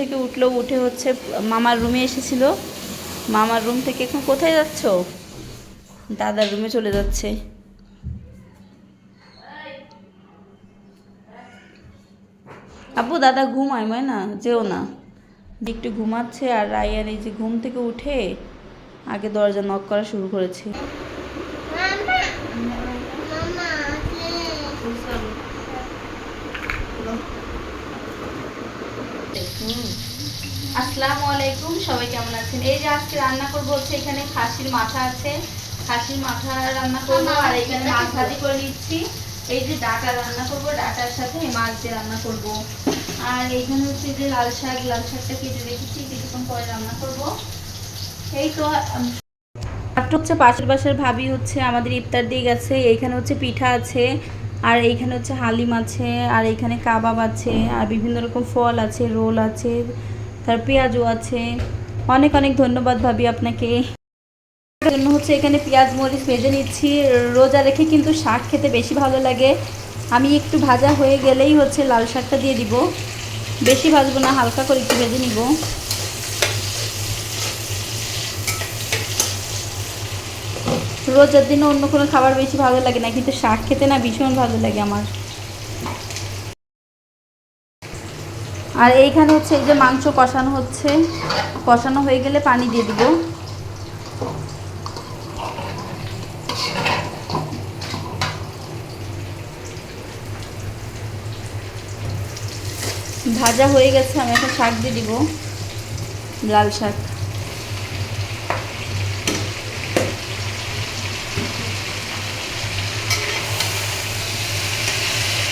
থেকে উঠল, উঠে হচ্ছে, মামার রুমে এসেছিল। মামার রুম থেকে এখন কোথায় যাচ্ছ? দাদার রুমে চলে যাচ্ছে। আব্বু দাদা ঘুমায়, ময় না? যেও না। একটু ঘুমাচ্ছে আর রায়ান এই যে ঘুম থেকে উঠে আগে দরজা নক করা শুরু করেছে। আসসালামু আলাইকুম সবাই কেমন আছেন? এই যে আজকে রান্না করব হচ্ছে এখানে খাসির মাথা আছে। খাসির মাথা রান্না করব আর এখানে মাছ ভাজি করে নিচ্ছি। এই যে ডাটা রান্না করব ডাটার সাথে মাছ দিয়ে রান্না করব। আর এইখানে হচ্ছে যে লাল শাক লাল শাকটা কেটে রেখেছি কিছুক্ষণ পরে রান্না করব। এই তো হচ্ছে পাশের বাসার ভাবি হচ্ছে আমাদের ইফতার দিয়ে গেছে এইখানে হচ্ছে পিঠা আছে আর এইখানে হচ্ছে হালিম আছে, আর এইখানে কাবাব আছে, আর বিভিন্ন রকম ফল আছে, রোল আছে, তার পেঁয়াজও আছে। অনেক অনেক ধন্যবাদ ভাবি আপনাকে। জন্য হচ্ছে এখানে পেঁয়াজ মরিচ ভেজে নিচ্ছি। রোজা রেখে কিন্তু শাক খেতে বেশি ভালো লাগে। আমি একটু ভাজা হয়ে গেলেই হচ্ছে লাল শাকটা দিয়ে দিব। বেশি ভাজবো না, হালকা করে একটু ভেজে নিব। রোজার দিনে অন্য কোনো খাবার বেশি ভালো লাগে না, কিন্তু শাক খেতে না ভীষণ ভালো লাগে আমার। আর এইখানে হচ্ছে এই যে মাংস কষানো হচ্ছে, কষানো হয়ে গেলে পানি দিয়ে দিব। ভাজা হয়ে গেছে, আমি একটা শাক দিয়ে দিব, লাল শাক।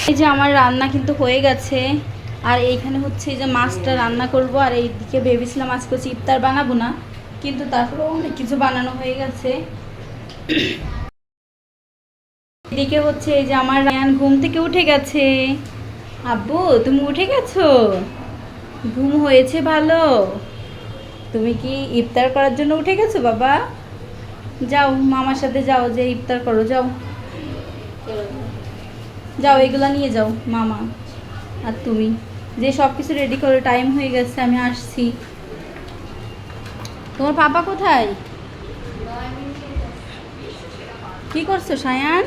এই যে আমার রান্না কিন্তু হয়ে গেছে। আর এইখানে হচ্ছে যে মাছটা রান্না করব, আর এইদিকে ভেবেছিলাম আজকে হচ্ছে ইফতার বানাবো না, কিন্তু তারপরে অনেক কিছু বানানো হয়ে গেছে। এদিকে হচ্ছে এই যে আমার রায়ান ঘুম থেকে উঠে গেছে। আব্বু, তুমি উঠে গেছো? ঘুম হয়েছে ভালো। তুমি কি ইফতার করার জন্য উঠে গেছো বাবা? যাও, মামার সাথে যাও, যে ইফতার করো, যাও। যাও এগুলা নিয়ে যাও মামা আর তুমি। যে সব কিছু রেডি করো টাইম হয়ে গেছে আমি আসছি। তোমার পাপা কোথায়? কি করছ সায়ান?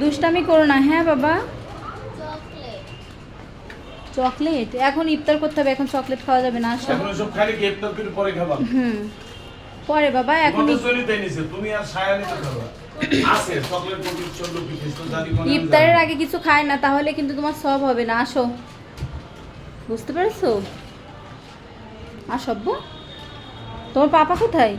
দুষ্টামি করো না হ্যাঁ বাবা? চকলেট। এখন ইফতার করতে হবে এখন চকলেট খাওয়া যাবে না হুম। পরে বাবা এখন তুমি আর নিতে ইফতারের আগে কিছু খায় না তাহলে কিন্তু তোমার সব হবে না আসো। বুঝতে পেরেছ? আসব্য তোমার পাপা কোথায়?